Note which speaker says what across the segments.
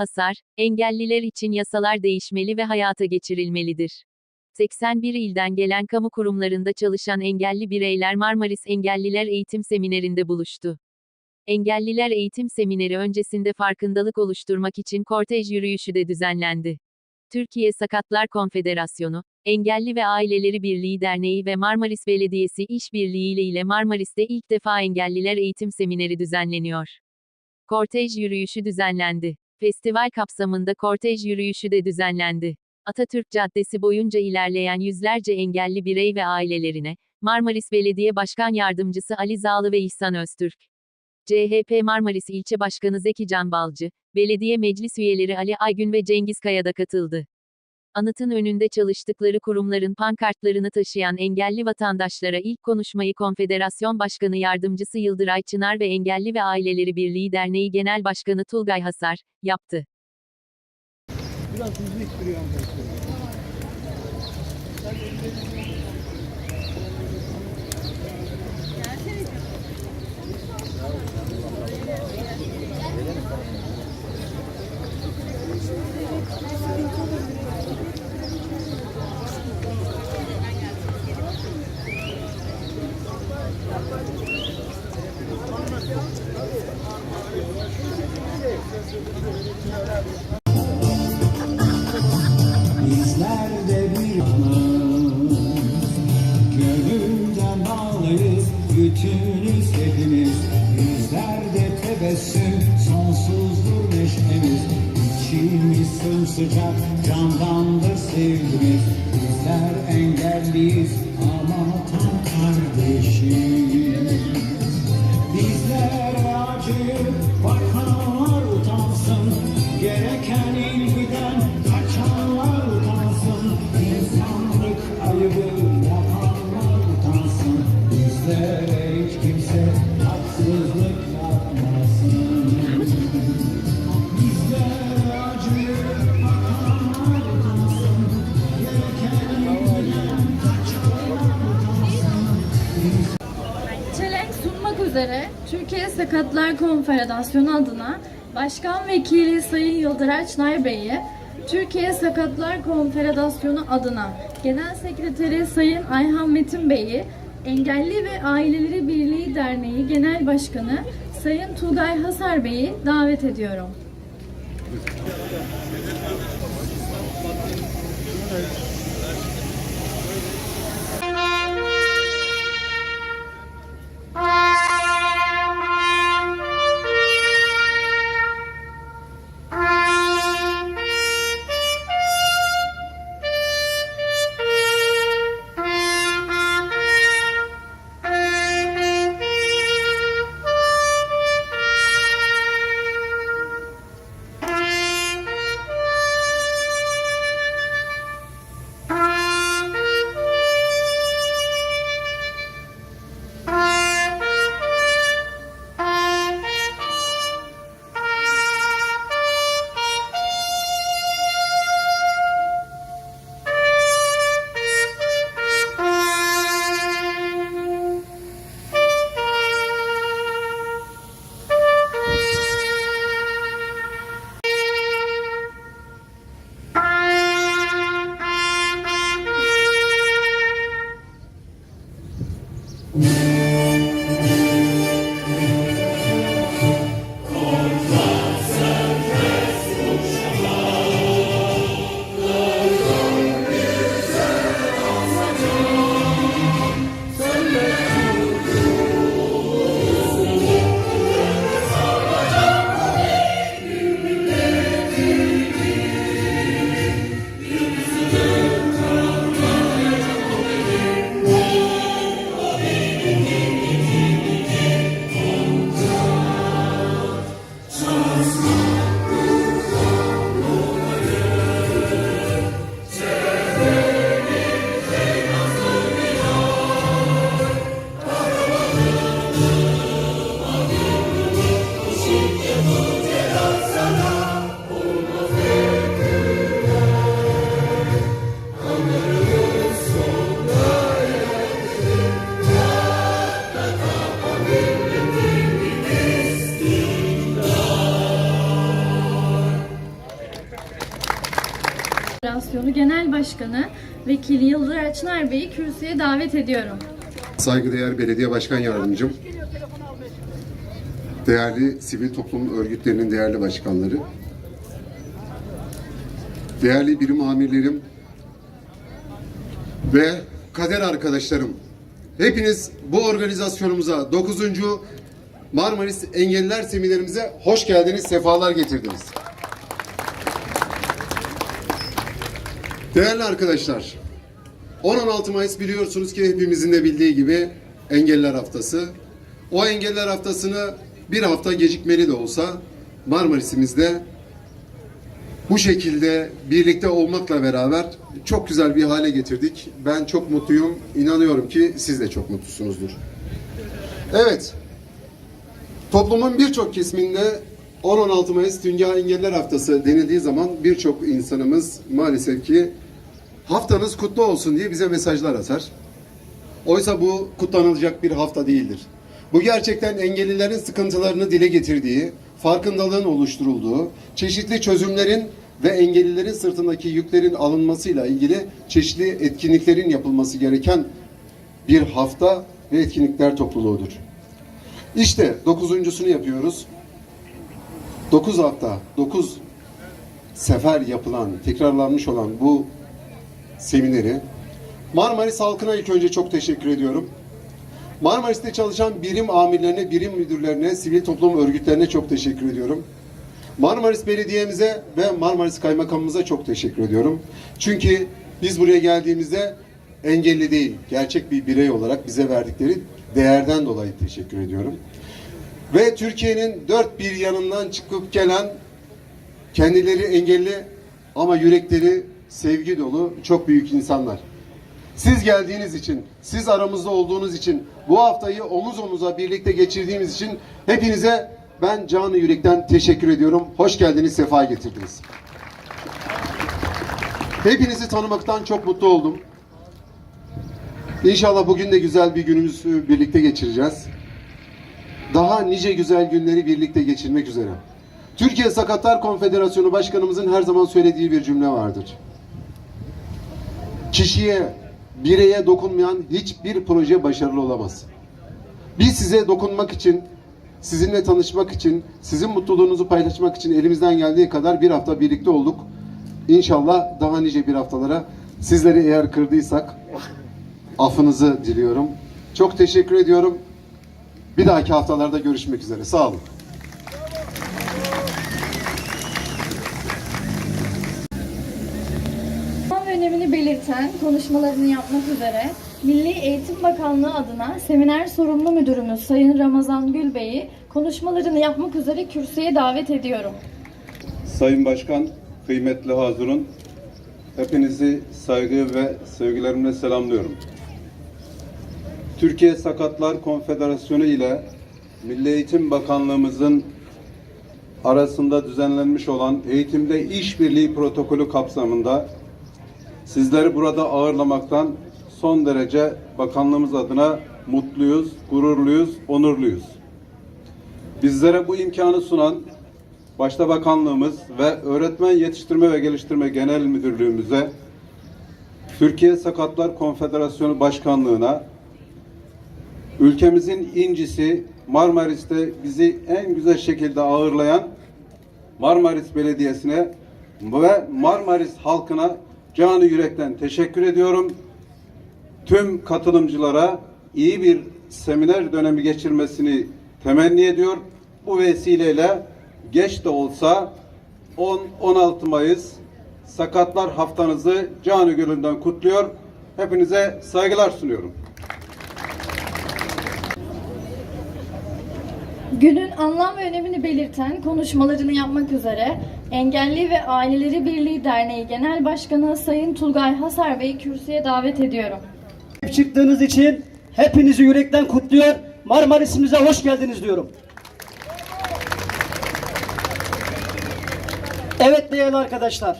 Speaker 1: Hasar, engelliler için yasalar değişmeli ve hayata geçirilmelidir. 81 ilden gelen kamu kurumlarında çalışan engelli bireyler Marmaris Engelliler Eğitim Seminerinde buluştu. Engelliler Eğitim Semineri öncesinde farkındalık oluşturmak için kortej yürüyüşü de düzenlendi. Türkiye Sakatlar Konfederasyonu, Engelli ve Aileleri Birliği Derneği ve Marmaris Belediyesi işbirliğiyle ile Marmaris'te ilk defa Engelliler Eğitim Semineri düzenleniyor. Kortej yürüyüşü düzenlendi. Festival kapsamında kortej yürüyüşü de düzenlendi. Atatürk Caddesi boyunca ilerleyen yüzlerce engelli birey ve ailelerine, Marmaris Belediye Başkan Yardımcısı Ali Zağlı ve İhsan Öztürk, CHP Marmaris İlçe Başkanı Zeki Can Balcı, belediye meclis üyeleri Ali Aygün ve Cengiz Kaya da katıldı. Anıtın önünde çalıştıkları kurumların pankartlarını taşıyan engelli vatandaşlara ilk konuşmayı Konfederasyon Başkanı Yardımcısı Yıldıray Çınar ve Engelli ve Aileleri Birliği Derneği Genel Başkanı Tulgay Hasar, yaptı.
Speaker 2: Biraz
Speaker 3: Candandır sevgimiz Bizler engelliyiz. Ama tam kardeşiz
Speaker 4: Türkiye Sakatlar Konfederasyonu adına Başkan Vekili Sayın Yıldıray Çınar Bey'i, Türkiye Sakatlar Konfederasyonu adına Genel Sekreteri Sayın Ayhan Metin Bey'i, Engelli ve Aileleri Birliği Derneği Genel Başkanı Sayın Tugay Hasar Bey'i davet ediyorum. Evet. Konfederasyonu Genel Başkanı Vekili Yıldır Açnar Bey'i kürsüye davet ediyorum.
Speaker 5: Saygıdeğer Belediye Başkan Yardımcım, değerli sivil toplum örgütlerinin değerli başkanları, değerli birim amirlerim ve kader arkadaşlarım. Hepiniz bu organizasyonumuza 9. Marmaris Engelliler Seminerimize hoş geldiniz, sefalar getirdiniz. Değerli arkadaşlar, 10-16 Mayıs biliyorsunuz ki hepimizin de bildiği gibi Engeller Haftası. O Engeller Haftası'nı bir hafta gecikmeli de olsa Marmaris'imizde bu şekilde birlikte olmakla beraber çok güzel bir hale getirdik. Ben çok mutluyum. İnanıyorum ki siz de çok mutlusunuzdur. Evet. Toplumun birçok kesiminde 10-16 Mayıs Dünya Engeller Haftası denildiği zaman birçok insanımız maalesef ki haftanız kutlu olsun diye bize mesajlar atar. Oysa bu kutlanılacak bir hafta değildir. Bu gerçekten engellilerin sıkıntılarını dile getirdiği, farkındalığın oluşturulduğu, çeşitli çözümlerin ve engellilerin sırtındaki yüklerin alınmasıyla ilgili çeşitli etkinliklerin yapılması gereken bir hafta ve etkinlikler topluluğudur. İşte dokuzuncusunu yapıyoruz. Dokuz hafta, dokuz sefer yapılan, tekrarlanmış olan bu semineri. Marmaris halkına ilk önce çok teşekkür ediyorum. Marmaris'te çalışan birim amirlerine, birim müdürlerine, sivil toplum örgütlerine çok teşekkür ediyorum. Marmaris Belediye'mize ve Marmaris Kaymakamımıza çok teşekkür ediyorum. Çünkü biz buraya geldiğimizde engelli değil, gerçek bir birey olarak bize verdikleri değerden dolayı teşekkür ediyorum. Ve Türkiye'nin dört bir yanından çıkıp gelen kendileri engelli ama yürekleri sevgi dolu çok büyük insanlar. Siz geldiğiniz için, siz aramızda olduğunuz için, bu haftayı omuz omuza birlikte geçirdiğimiz için hepinize ben canı yürekten teşekkür ediyorum. Hoş geldiniz, sefa getirdiniz. Hepinizi tanımaktan çok mutlu oldum. İnşallah bugün de güzel bir günümüzü birlikte geçireceğiz. Daha nice güzel günleri birlikte geçirmek üzere. Türkiye Sakatlar Konfederasyonu Başkanımızın her zaman söylediği bir cümle vardır. Kişiye, bireye dokunmayan hiçbir proje başarılı olamaz. Biz size dokunmak için, sizinle tanışmak için, sizin mutluluğunuzu paylaşmak için elimizden geldiği kadar bir hafta birlikte olduk. İnşallah daha nice bir haftalara sizleri eğer kırdıysak affınızı diliyorum. Çok teşekkür ediyorum. Bir dahaki haftalarda görüşmek üzere. Sağ olun.
Speaker 4: Belirten konuşmalarını yapmak üzere Milli Eğitim Bakanlığı adına seminer sorumlu müdürümüz Sayın Ramazan Gül Bey'i konuşmalarını yapmak üzere kürsüye davet ediyorum.
Speaker 6: Sayın Başkan, kıymetli hazırın, hepinizi saygı ve sevgilerimle selamlıyorum. Türkiye Sakatlar Konfederasyonu ile Milli Eğitim Bakanlığımızın arasında düzenlenmiş olan eğitimde işbirliği protokolü kapsamında sizleri burada ağırlamaktan son derece bakanlığımız adına mutluyuz, gururluyuz, onurluyuz. Bizlere bu imkanı sunan başta bakanlığımız ve Öğretmen Yetiştirme ve Geliştirme Genel Müdürlüğümüze, Türkiye Sakatlar Konfederasyonu Başkanlığına, ülkemizin incisi Marmaris'te bizi en güzel şekilde ağırlayan Marmaris Belediyesi'ne ve Marmaris halkına canı yürekten teşekkür ediyorum. Tüm katılımcılara iyi bir seminer dönemi geçirmesini temenni ediyor. Bu vesileyle geç de olsa 10-16 Mayıs Sakatlar Haftanızı canı gönülden kutluyor. Hepinize saygılar sunuyorum.
Speaker 4: Günün anlam ve önemini belirten konuşmalarını yapmak üzere Engelli ve Aileleri Birliği Derneği Genel Başkanı Sayın Tulgay Hasar Bey'i kürsüye davet ediyorum.
Speaker 7: çıktığınız için hepinizi yürekten kutluyor. Marmaris'imize hoş geldiniz diyorum. Evet değerli arkadaşlar.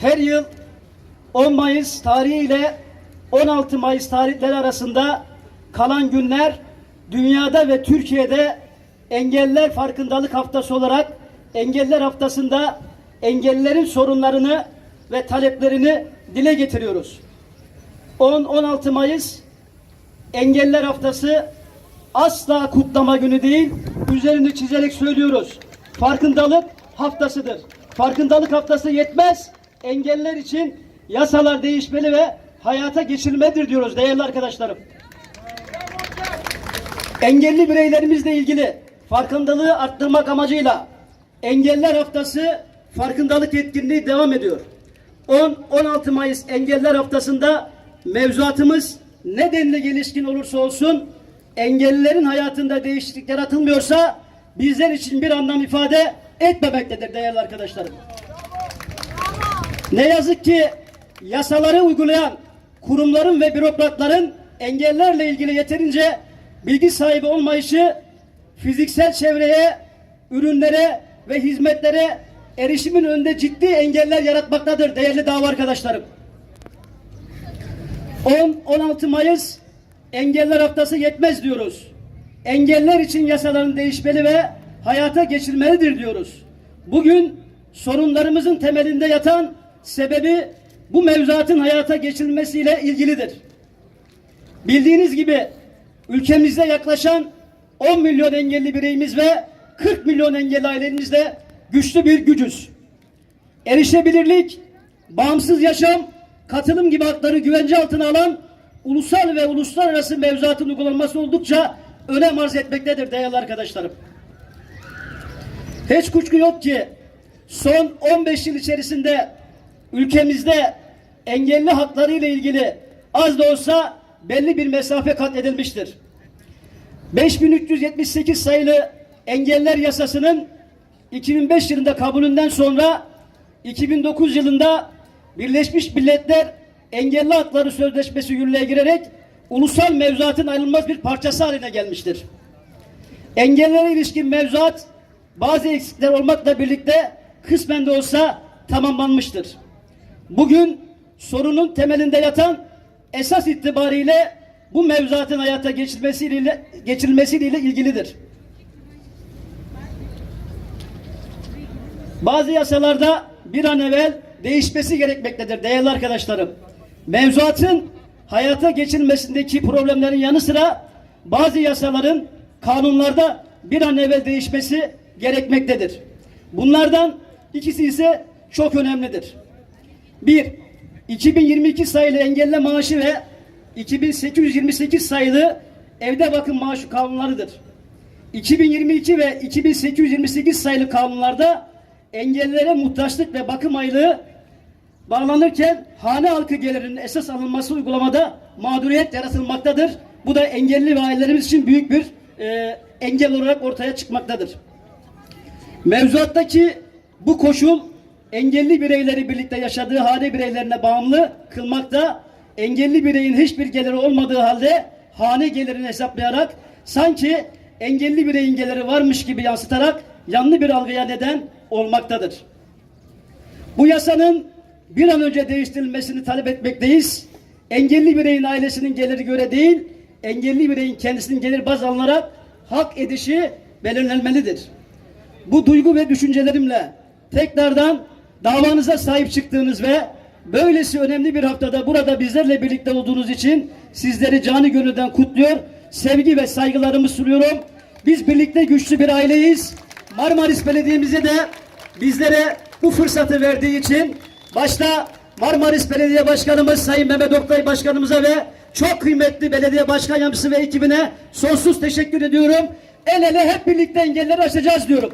Speaker 7: Her yıl 10 Mayıs tarihi ile 16 Mayıs tarihleri arasında kalan günler dünyada ve Türkiye'de engeller farkındalık haftası olarak engeller haftasında engellilerin sorunlarını ve taleplerini dile getiriyoruz. 10-16 Mayıs Engeller Haftası asla kutlama günü değil, üzerini çizerek söylüyoruz. Farkındalık haftasıdır. Farkındalık haftası yetmez, engeller için yasalar değişmeli ve hayata geçirilmelidir diyoruz değerli arkadaşlarım. Engelli bireylerimizle ilgili farkındalığı arttırmak amacıyla Engeller Haftası farkındalık etkinliği devam ediyor. 10-16 Mayıs Engeller Haftası'nda mevzuatımız ne denli gelişkin olursa olsun engellilerin hayatında değişiklik yaratılmıyorsa bizler için bir anlam ifade etmemektedir değerli arkadaşlarım. Ne yazık ki yasaları uygulayan kurumların ve bürokratların engellerle ilgili yeterince bilgi sahibi olmayışı fiziksel çevreye, ürünlere ve hizmetlere erişimin önünde ciddi engeller yaratmaktadır değerli dava arkadaşlarım. 10-16 Mayıs Engeller Haftası yetmez diyoruz. Engeller için yasaların değişmeli ve hayata geçilmelidir diyoruz. Bugün sorunlarımızın temelinde yatan sebebi bu mevzuatın hayata geçirilmesiyle ilgilidir. Bildiğiniz gibi ülkemizde yaklaşan 10 milyon engelli bireyimiz ve 40 milyon engelli ailemizde güçlü bir gücüz. Erişebilirlik, bağımsız yaşam, katılım gibi hakları güvence altına alan ulusal ve uluslararası mevzuatın uygulanması oldukça önem arz etmektedir değerli arkadaşlarım. Hiç kuşku yok ki son 15 yıl içerisinde ülkemizde engelli hakları ile ilgili az da olsa belli bir mesafe kat edilmiştir. 5378 sayılı engeller yasasının 2005 yılında kabulünden sonra 2009 yılında Birleşmiş Milletler Engelli Hakları Sözleşmesi yürürlüğe girerek ulusal mevzuatın ayrılmaz bir parçası haline gelmiştir. Engellere ilişkin mevzuat bazı eksikler olmakla birlikte kısmen de olsa tamamlanmıştır. Bugün sorunun temelinde yatan esas itibariyle bu mevzuatın hayata geçirilmesiyle, geçirilmesiyle ilgilidir. Bazı yasalarda bir an evvel değişmesi gerekmektedir değerli arkadaşlarım. Mevzuatın hayata geçirilmesindeki problemlerin yanı sıra bazı yasaların kanunlarda bir an evvel değişmesi gerekmektedir. Bunlardan ikisi ise çok önemlidir. Bir, 2022 sayılı engelli maaşı ve 2828 sayılı evde bakım maaşı kanunlarıdır. 2022 ve 2828 sayılı kanunlarda engellilere muhtaçlık ve bakım aylığı bağlanırken hane halkı gelirinin esas alınması uygulamada mağduriyet yaratılmaktadır. Bu da engelli ve ailelerimiz için büyük bir e, engel olarak ortaya çıkmaktadır. Mevzuattaki bu koşul engelli bireyleri birlikte yaşadığı hane bireylerine bağımlı kılmakta, engelli bireyin hiçbir geliri olmadığı halde hane gelirini hesaplayarak sanki engelli bireyin geliri varmış gibi yansıtarak yanlı bir algıya neden olmaktadır. Bu yasanın bir an önce değiştirilmesini talep etmekteyiz. Engelli bireyin ailesinin geliri göre değil, engelli bireyin kendisinin gelir baz alınarak hak edişi belirlenmelidir. Bu duygu ve düşüncelerimle tekrardan davanıza sahip çıktığınız ve böylesi önemli bir haftada burada bizlerle birlikte olduğunuz için sizleri canı gönülden kutluyor, sevgi ve saygılarımı sunuyorum. Biz birlikte güçlü bir aileyiz. Marmaris Belediye'mize de bizlere bu fırsatı verdiği için başta Marmaris Belediye Başkanımız Sayın Mehmet Oktay Başkanımıza ve çok kıymetli belediye başkan yardımcısı ve ekibine sonsuz teşekkür ediyorum. El ele hep birlikte engelleri aşacağız diyorum.